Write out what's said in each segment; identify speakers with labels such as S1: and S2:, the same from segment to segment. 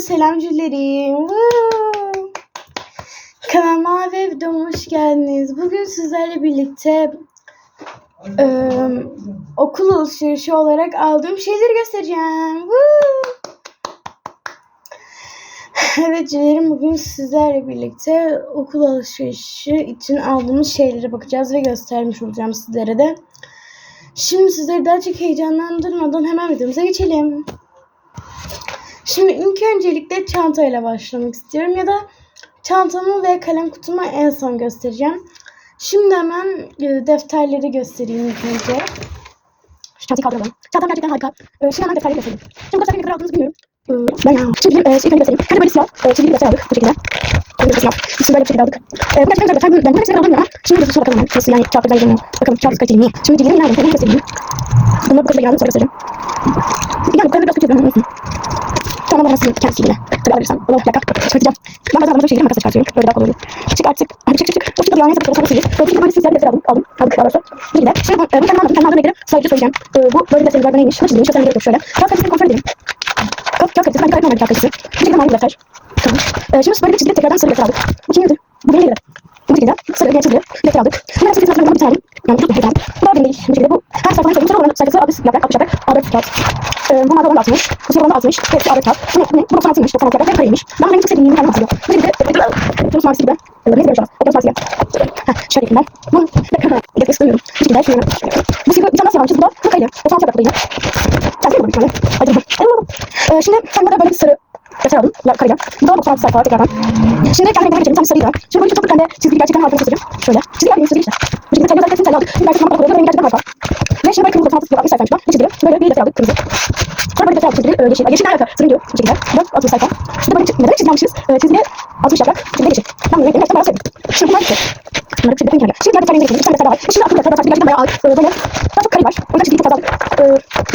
S1: selamcülerim. Woo! Kanalıma ve videoma hoş geldiniz. Bugün sizlerle birlikte e, okul alışverişi olarak aldığım şeyleri göstereceğim. Woo! Evet cilerim bugün sizlerle birlikte okul alışverişi için aldığımız şeylere bakacağız ve göstermiş olacağım sizlere de. Şimdi sizleri daha çok heyecanlandırmadan hemen videomuza geçelim. Şimdi ilk öncelikle çantayla başlamak istiyorum ya da çantamı ve kalem kutumu en son göstereceğim. Şimdi hemen e, defterleri göstereyim ilk önce. Şu çantayı kaldıralım. Çantam gerçekten harika. Ee, şimdi hemen defterleri göstereyim. Bu defterleri ne kadar aldığınızı bilmiyorum. Ee, ben ya. Şimdi e, önce göstereyim. Hadi böyle siyah. E, çizgili defter aldık bu şekilde. Böyle siyah. İçini böyle bir şekilde aldık. E, bu gerçekten güzel. Ben bu hepsini aldım ama. Şimdi bir bakalım. Nasıl yani kağıtlıklar yazılmıyor. Bakalım kağıt kaliteli mi? Şimdi dilerim nerede? Hemen göstereyim. Bunları bu kadar geldim sonra göstereceğim. Yani bu kadar biraz kötü. Ben unuttum. Tamam ben nasıl kendisi yine. Tabii alabilirsem. Bunu yakar. Çıkartacağım. Ben bazen arada şeyleri makas çıkartıyorum. Böyle daha kolay olur. Çık artık. Hadi çık çık çık. O çıktı yani yapıp sonra sileceğiz. Böyle bir tane siyah defter aldım. Aldım. Aldık daha doğrusu. Bir de. Şimdi bu, e, bu tane aldım. Bir tane aldım ilgili. Sadece söyleyeceğim. E, bu böyle defterler neymiş? Nasıl çizilmiş? Şöyle gerek yok şöyle. Kağıt kalitesini kontrol edelim. Kağıt kalitesi. Gayet normal bir kağıt kalitesi. Bu şekilde bir defter. Tamam. E, şimdi böyle bir çizgili tekrardan sarı defter aldık. Bu kimin nedir? Bu benim nedir? Bu şekilde sarı bir çizgili defter aldık. Hemen sarı defter bir tane. Yani çok güzel. Bu da benim değil. Bu şekilde bu. Her sayfanın sayfası oranın sayfası adı yaprak 60 yaprak A4 kağıt. Ee, da 10 60. Bu 10 60. Hepsi A4 kağıt. Bu ne? Bu 96'ymış. 96 yaprak. Hep kareymiş. Ben bu rengi çok sevdiğim bir tane hatırlıyor. Bu şekilde Tunus Marksi gibi. Ne demiyorum şu an. Okyanus Marksi gibi. Heh, şöyle yapayım ben. Bir dakika istemiyorum. Bu şekilde. Bu şekilde bir tane nasıl yalan Bu da bu kaydı. 96 yaprak bu da yine. Sen bir tane. Hadi. Ee, şimdi sen burada böyle bir sarı defter aldım. La, karıyla. Bu da 96 sayfa tekrardan. Şimdi kendi rengine geçelim. Tam sarıyla. Şimdi böyle çok çizgi gerçekten harika göstereceğim. Şöyle. Çizgi yapayım çizgi işte. Bu şekilde telli özellikle aldık. Şimdi belki bana. Rengi gerçekten harika. Ve şimdi böyle kırmızı 96 yaprak bir sayfaymış bu. Ne çizgi? Şimdi böyle bir defter aldık. Kırmızı. Sonra böyle defter aldık çizgili. Yeşil. Yeşil harika. Turuncu. Bu şekilde. 4 60 sayfa. Şimdi böyle neden çizgi almışız? Ee, çizgi 60 yaprak. Çizgi yeşil. Ben. Şimdi bitti. Bunları bir şekilde renk Şimdi diğer defterlerine geçelim. Bir tane defter daha var. Şimdi akıllı defter gerçekten bayağı ağır. Ee, böyle daha çok kare var. O yüzden çizgiyi çok fazla aldık. Ee,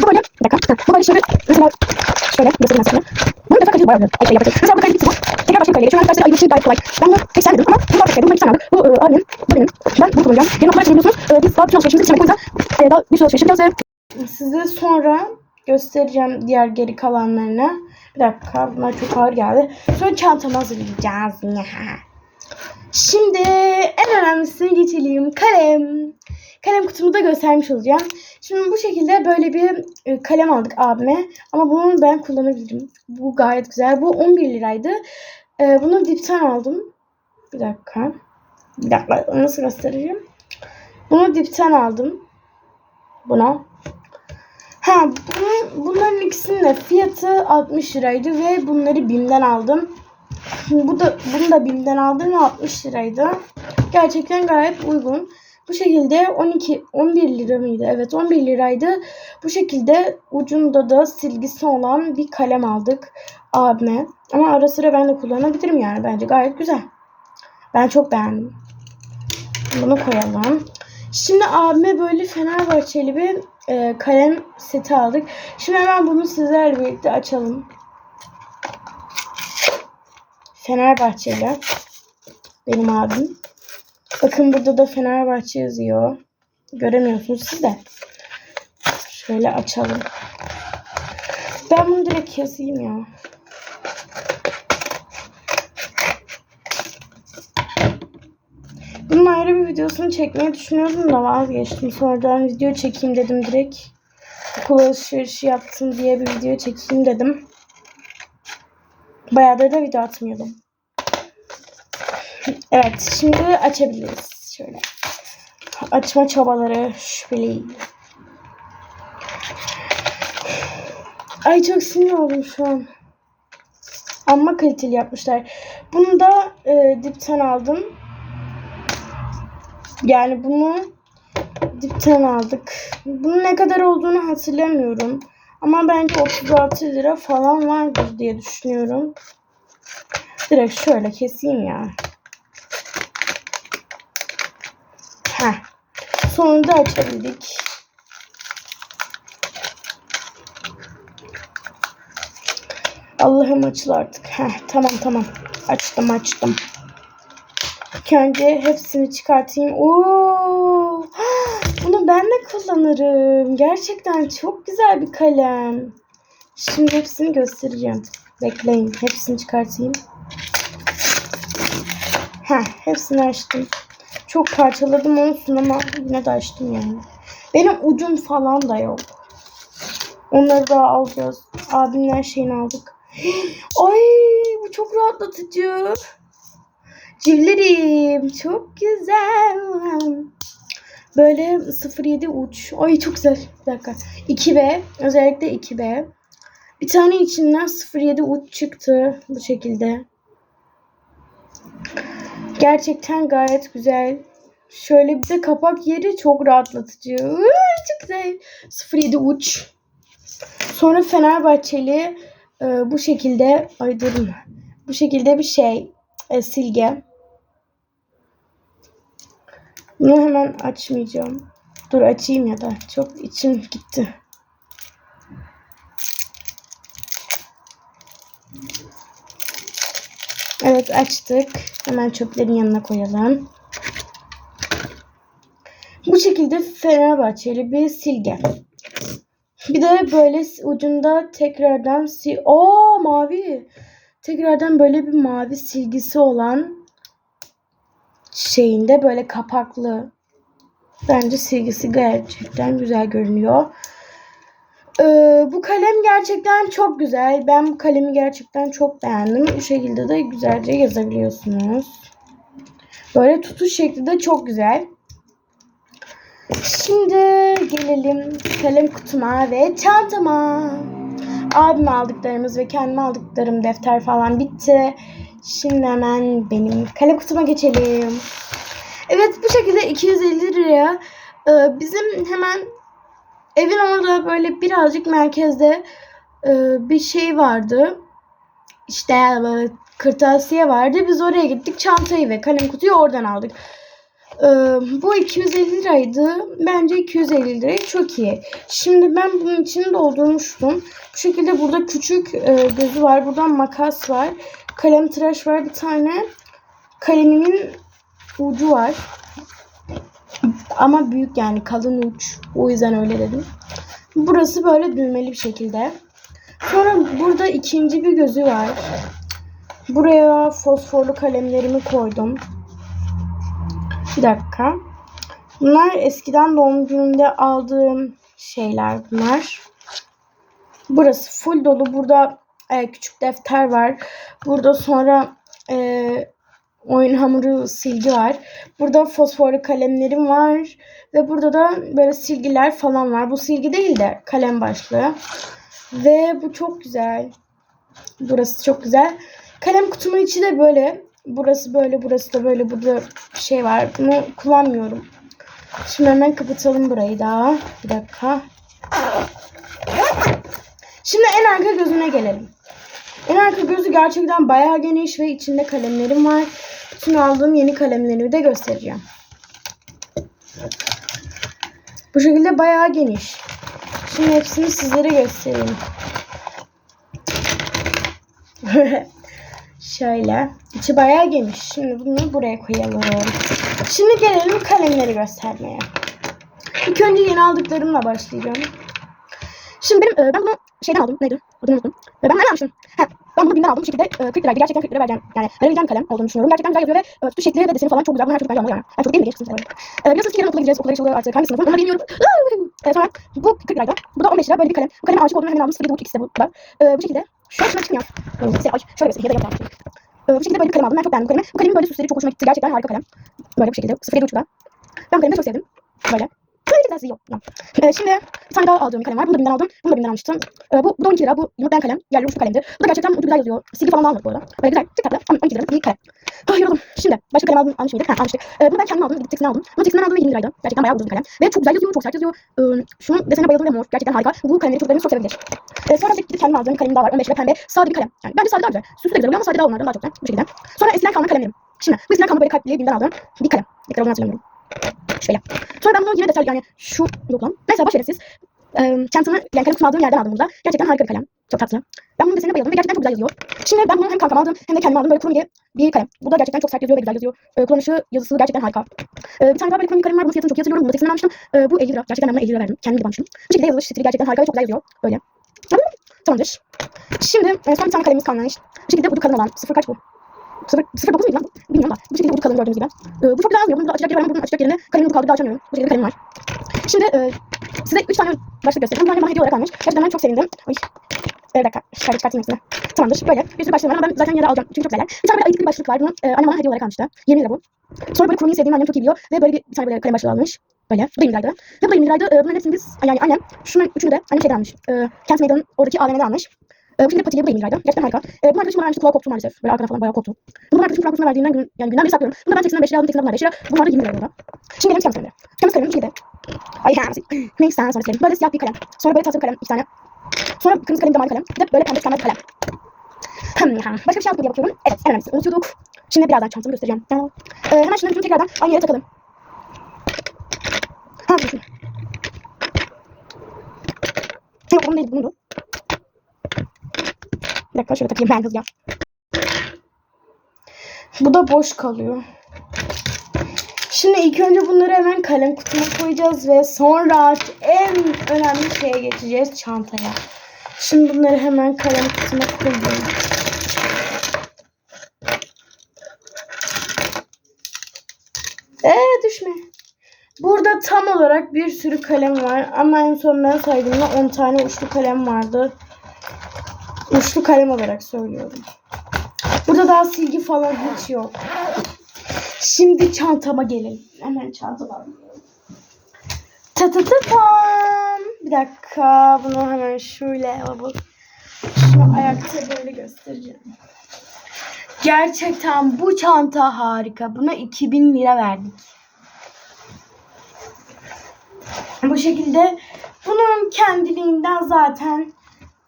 S1: bu böyle. Bir dakika. Bu böyle şöyle. Mesela şöyle göstereyim ben size. Bunu defter kalitesi bayağı güzel. Ay şey yapacak. Mesela bu kalitesi var. Tekrar başka bir kaleye geçiyorum. Ben dersleri ayırışı gayet kolay. Ben bunu pek sevmedim ama bu da pek sevdim. Bunu iki tane aldık. Bu e, abinin. Bu benim. Ben bunu kullanacağım. Yeni okula çeviriyorsunuz. E, biz daha bütün alışverişimizi seçmek o yüzden e, daha bir sürü alışverişim yapacağız. Size sonra göstereceğim diğer geri kalanlarını. Bir dakika bunlar çok ağır geldi. Sonra çantamı hazırlayacağız. Şimdi en önemlisine geçelim. Kalem. Kalem kutumu da göstermiş olacağım. Şimdi bu şekilde böyle bir e, kalem aldık abime. Ama bunu ben kullanabilirim. Bu gayet güzel. Bu 11 liraydı. E, bunu dipten aldım. Bir dakika. Bir dakika nasıl göstereceğim? Bunu dipten aldım. Buna. Ha bunun, bunların ikisinin de fiyatı 60 liraydı ve bunları BİM'den aldım. Bu da bunu da BİM'den aldım ve 60 liraydı. Gerçekten gayet uygun. Bu şekilde 12 11 lira mıydı? Evet 11 liraydı. Bu şekilde ucunda da silgisi olan bir kalem aldık abime. Ama ara sıra ben de kullanabilirim yani. Bence gayet güzel. Ben çok beğendim. Bunu koyalım. Şimdi abime böyle Fenerbahçeli bir e, kalem seti aldık. Şimdi hemen bunu sizlerle birlikte açalım. Fenerbahçeli. Benim abim. Bakın burada da Fenerbahçe yazıyor. Göremiyorsunuz siz de. Şöyle açalım. Ben bunu direkt yazayım ya. Bunun ayrı bir videosunu çekmeyi düşünüyordum da vazgeçtim. Sonradan video çekeyim dedim direkt. Okul alışverişi yaptım diye bir video çekeyim dedim. Bayağıdır da video atmıyordum. Evet şimdi açabiliriz. Şöyle. Açma çabaları şüpheli. Ay çok sinir oldum şu an. Amma kaliteli yapmışlar. Bunu da e, dipten aldım. Yani bunu dipten aldık. Bunun ne kadar olduğunu hatırlamıyorum. Ama bence 36 lira falan vardır diye düşünüyorum. Direkt şöyle keseyim ya. Heh. Sonunda açabildik. Allah'ım açıl artık. Heh, tamam tamam. Açtım açtım. İlk önce hepsini çıkartayım. Oo! Bunu ben de kullanırım. Gerçekten çok güzel bir kalem. Şimdi hepsini göstereceğim. Bekleyin. Hepsini çıkartayım. Heh, hepsini açtım. Çok parçaladım olsun ama yine de açtım yani. Benim ucum falan da yok. Onları da alacağız. Abimin her şeyini aldık. Ay bu çok rahatlatıcı. Civlerim çok güzel. Böyle 07 uç. Ay çok güzel. Bir dakika. 2B. Özellikle 2B. Bir tane içinden 07 uç çıktı. Bu şekilde. Gerçekten gayet güzel. Şöyle bir de kapak yeri çok rahatlatıcı. Ay, çok güzel. 07 uç. Sonra Fenerbahçeli e, bu şekilde ay durun. Bu şekilde bir şey e, silge. Bunu hemen açmayacağım. Dur açayım ya da çok içim gitti. Evet açtık. Hemen çöplerin yanına koyalım. Bu şekilde Fenerbahçeli bir silge. Bir de böyle ucunda tekrardan sil... Oo mavi. Tekrardan böyle bir mavi silgisi olan şeyinde böyle kapaklı. Bence silgisi gerçekten güzel görünüyor. Ee, bu kalem gerçekten çok güzel. Ben bu kalemi gerçekten çok beğendim. Bu şekilde de güzelce yazabiliyorsunuz. Böyle tutuş şekli de çok güzel. Şimdi gelelim kalem kutuma ve çantama. Abime aldıklarımız ve kendime aldıklarım defter falan bitti. Şimdi hemen benim kalem kutuma geçelim. Evet bu şekilde 250 liraya e, bizim hemen evin orada böyle birazcık merkezde e, bir şey vardı. İşte böyle kırtasiye vardı. Biz oraya gittik. Çantayı ve kalem kutuyu oradan aldık. Ee, bu 250 liraydı. Bence 250 lirayı çok iyi. Şimdi ben bunun içini doldurmuştum. Bu şekilde burada küçük e, gözü var. Buradan makas var. Kalem tıraş var. Bir tane kalemimin ucu var. Ama büyük yani kalın uç. O yüzden öyle dedim. Burası böyle düğmeli bir şekilde. Sonra burada ikinci bir gözü var. Buraya fosforlu kalemlerimi koydum. Bir dakika. Bunlar eskiden doğum günümde aldığım şeyler bunlar. Burası full dolu. Burada e, küçük defter var. Burada sonra e, oyun hamuru silgi var. Burada fosforlu kalemlerim var. Ve burada da böyle silgiler falan var. Bu silgi değil de kalem başlığı. Ve bu çok güzel. Burası çok güzel. Kalem kutumun içi de böyle. Burası böyle, burası da böyle. Burada şey var. Bunu kullanmıyorum. Şimdi hemen kapatalım burayı da. Bir dakika. Şimdi en arka gözüne gelelim. En arka gözü gerçekten bayağı geniş ve içinde kalemlerim var. Bütün aldığım yeni kalemlerimi de göstereceğim. Bu şekilde bayağı geniş. Şimdi hepsini sizlere göstereyim. Şöyle. İçi bayağı geniş. Şimdi bunu buraya koyalım. Şimdi gelelim kalemleri göstermeye. İlk önce yeni aldıklarımla başlayacağım. Şimdi benim e, ben bunu şeyden aldım. Neydi? Adını unuttum. E, ben nereden almıştım? Ha, ben bunu BİM'den aldım. Bu şekilde e, 40 liraydı. Gerçekten 40 lira vereceğim. Yani verebileceğim kalem olduğunu düşünüyorum. Gerçekten güzel yazıyor ve e, tutuş şekli ve deseni falan çok güzel. Bunu her çocuk bence almalı yani. Her çocuk değil mi? Genç kızım. E, biliyorsunuz ki yarın okula gideceğiz. Okula açılıyor artık. Hangi sınıfım? Onları bilmiyorum. e, sonra bu 40 liraydı. Bu da 15 lira. Böyle bir kalem. Bu kaleme aşık olduğum hemen aldım. 07 bu ikisi de bu da. E, bu şekilde. Şu an şuna çıkmıyor. Şöyle göstereyim. Ya da yapalım. E, bu şekilde böyle bir kalem aldım. Ben çok beğendim bu kalemi. Bu kalemin böyle süsleri çok hoşuma gitti. Gerçekten harika kalem. Böyle bu şekilde. 07 uçta. Ben kalemi çok sevdim. Böyle. Güzel sizi yok. Ee, şimdi bir tane daha aldığım bir kalem var. Bunu da BİM'den aldım. Bunu da BİM'den almıştım. Ee, bu, bu da 12 lira. Bu yumurtlayan kalem. Yerli uçlu kalemdir. Bu da gerçekten ucu güzel yazıyor. Silgi falan da almadık bu arada. Böyle güzel. Çok tatlı. Ama 12 lira. İyi kalem. Ah yoruldum. Şimdi başka kalem aldım, almış mıydık? Ha almıştık. Ee, bunu ben kendim aldım. Gidip tekstinden aldım. Ama tekstinden aldığım 20 liraydı. Gerçekten bayağı ucuz bir kalem. Ve çok güzel yazıyor. Çok sert yazıyor. Ee, şunun desene bayıldım ve mor. Gerçekten harika. Bu kalemleri çocuklarımız çok sevebilir. Ee, sonra gidip kendim aldığım bir kalemim daha var. 15 lira pembe. Sade bir kalem. Yani bence sade daha güzel. Süslü de güzel oluyor ama sade daha onlardan daha çok güzel. Bu şekilde. Sonra eskiden kalma kalemlerim. Şimdi bu eskiden kalma böyle kalpli BİM'den aldığım bir kalem. Ne kadar hatırlamıyorum. Şöyle. Sonra ben bunu yine detaylı yani şu yok lan. Neyse boş şerefsiz. Ee, çantamı yani kalem aldığım yerden aldım burada. Gerçekten harika bir kalem. Çok tatlı. Ben bunun desenine bayıldım ve gerçekten çok güzel yazıyor. Şimdi ben bunu hem kankam aldım hem de kendim aldım. Böyle kurumye bir kalem. Bu da gerçekten çok sert yazıyor ve güzel yazıyor. Ee, kullanışı, yazısı gerçekten harika. Ee, bir tane daha böyle kurumye kalem var. Bunun fiyatını çok iyi hatırlıyorum. Bunu da tekstinden almıştım. Ee, bu 50 lira. Gerçekten ben buna 50 lira verdim. Kendim gibi almıştım. Bu şekilde yazılış stili gerçekten harika ve çok güzel yazıyor. Böyle. Tamamdır. Şimdi son bir tane kalemimiz kalmış. Bu şekilde ucu kalın olan. Sıfır kaç bu? Sıfır, sıfır dokuz muydu lan? bu? Bilmiyorum da. Bu şekilde ucu kalın gördüğünüz gibi. E, bu çok güzel yazmıyor. Bunu açacak yer var ama bunun açacak yerine kalemin ucu kaldı. Daha açamıyorum. Bu şekilde kalemim var. Şimdi e, size üç tane başlık göstereceğim. Bu annem bana hediye olarak almış. Gerçekten ben çok sevindim. Ay. Bir dakika. Şöyle çıkartayım hepsini. Tamamdır. Böyle bir sürü başlık var ama ben zaten yere alacağım. Çünkü çok güzeller. Bir tane böyle ayıklı başlık var. Bunu e, annem bana hediye olarak almıştı. 20 lira bu. Sonra böyle kuruluyu sevdiğimi annem çok iyi biliyor. Ve böyle bir, bir tane böyle kalem başlığı almış. Böyle. Bu da 20 liraydı. Ve bu da 20 liraydı. E, bunların hepsini biz yani annem şunun üçünü de annem şeyden almış. E, Kent Meydan'ın oradaki AVM'de almış. E, bu şekilde patiye bu da 20 liraydı. Gerçekten harika. E, bu arkadaşım bana vermişti kulağı koptu maalesef. Böyle arkada falan bayağı koptu. Bunu arkadaşım koptusuna verdiğinden gün, yani günden beri saklıyorum. Bunu ben teksinden 5 lira aldım teksinden bunlar 5 lira. Bunlar da 20 lira burada. Şimdi gelelim tükenmez kalemine. Tükenmez kalemim bu şekilde. Ay hamsi. Neyse sonra. Böyle siyah bir kalem. Sonra böyle tahta bir kalem iki tane. Sonra kırmızı kalem damar kalem. Bir de böyle pembe tükenmez kalem. Başka bir şey yapmadım diye bakıyorum. Evet en önemlisi unutuyorduk. Şimdi birazdan çantamı göstereceğim. Ee, hemen şunları tekrardan aynı yere takalım. Ha dur. Yok onun değil bunu. Bir dakika şöyle takayım ben hızlıca. Bu da boş kalıyor. Şimdi ilk önce bunları hemen kalem kutuma koyacağız ve sonra en önemli şeye geçeceğiz çantaya. Şimdi bunları hemen kalem kutuma koyuyorum. Eee düşme. Burada tam olarak bir sürü kalem var ama en son ben saydığımda 10 tane uçlu kalem vardı. Uçlu kalem olarak söylüyorum. Burada daha silgi falan hiç yok. Şimdi çantama gelelim. Hemen çantama alıyorum. Ta ta ta tam. Bir dakika bunu hemen şöyle alıp şunu ayakta böyle göstereceğim. Gerçekten bu çanta harika. Buna 2000 lira verdik. Bu şekilde bunun kendiliğinden zaten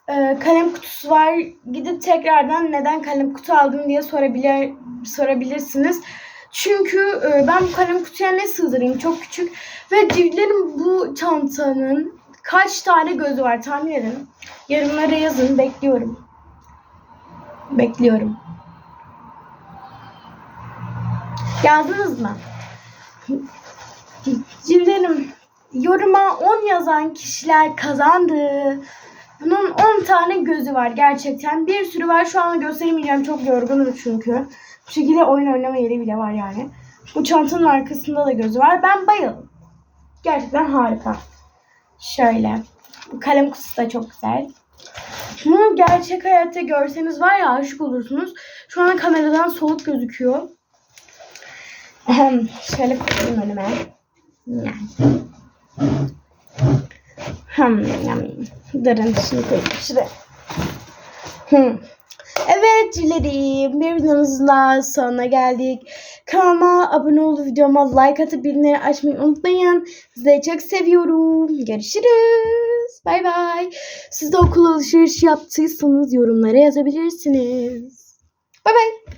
S1: e, kalem kutusu var. Gidip tekrardan neden kalem kutu aldım diye sorabilir sorabilirsiniz. Çünkü e, ben bu kalem kutuya ne sığdırayım? Çok küçük. Ve civlerin bu çantanın kaç tane gözü var tahmin edin. Yorumlara yazın. Bekliyorum. Bekliyorum. Yazdınız mı? Civlerim yoruma 10 yazan kişiler kazandı. Bunun 10 tane gözü var gerçekten. Bir sürü var. Şu an gösteremeyeceğim. Çok yorgunum çünkü. Bu şekilde oyun oynama yeri bile var yani. Bu çantanın arkasında da gözü var. Ben bayıldım. Gerçekten harika. Şöyle. Bu kalem kutusu da çok güzel. Bunu gerçek hayatta görseniz var ya aşık olursunuz. Şu an kameradan soğuk gözüküyor. Şöyle koyayım önüme. Yani. Hmm, yum. Durun şunu koyayım şuraya. Hmm. Evet cilerim bir videomuzla sonuna geldik. Kanalıma abone olup videoma like atıp bildirimleri açmayı unutmayın. Sizleri çok seviyorum. Görüşürüz. Bay bay. Siz de okul alışveriş yaptıysanız yorumlara yazabilirsiniz. Bay bay.